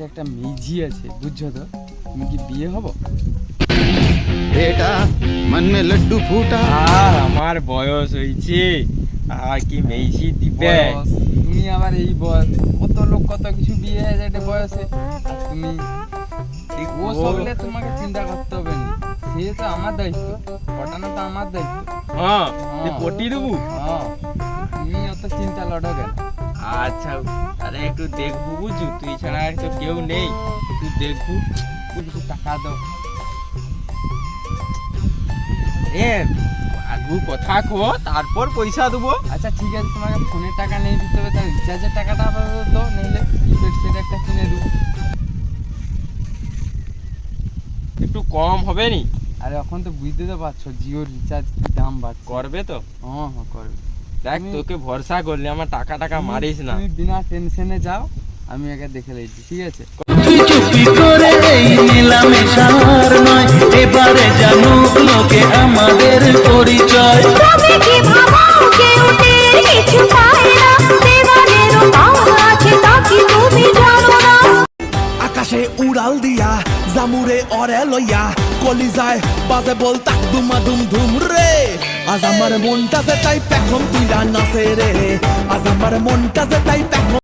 একটা মেঝি আছে বুঝছ তো? তুমি কি বিয়ে হব? এটা মন মে লড্ডু ফুটা। আর আমার বয়স হয়েছে আর কি মেঝি দিবে? তুমি আবার এই বয়স কত লোক কত কিছু বিয়ে হয়ে যায় বয়সে। আর তুমি ও সবলে তোমাকে চিন্তা করতে হবে না। সে তো আমার দায়িত্ব পটানো তো আমার দায়িত্ব। হ্যাঁ, হ্যাঁ। পটিয়ে দেবো। হ্যাঁ। তুমি অত চিন্তা লড়ো কেন? আচ্ছা আরে একটু দেখব বুঝু তুই ছাড়া আর তো কেউ নেই। তুই দেখবু কিছু টাকা দাও। এ আগু কথা কো তারপর পয়সা দেবো। আচ্ছা ঠিক আছে তোমাকে ফোনের টাকা নিয়ে দিতে হবে তার রিচার্জের টাকাটা আপাতত দাও নিলে কিপ্যাড সেট একটা কিনে দেবো। একটু কম হবে নি? আর এখন তো বুঝতে তো পারছ জিও রিচার্জ কি দাম বাড়ছে। করবে তো? হ্যাঁ হ্যাঁ করবে। দেখ তোকে ভরসা করলে আমার টাকা টাকা মারিস না। তুমি বিনা টেনশনে যাও আমি আগে দেখে লইছি ঠিক আছে? চুপি করে এই মেলামেশার নয় এবারে জানুক লোকে আমাদের পরিচয়। তবে কি কেউ টের কিছু পায় না পাওয়া আছে তা কি তুমি জানো না। আকাশে উড়াল দিয়া জামুরে অরে লইয়া কলিজায় বাজে বল তাক দুমা দুম ধুম রে। আজ আমার মনটা যে তাই পেখম তুইরা নাচে রে। আজ আমার মনটা যে তাই পেখম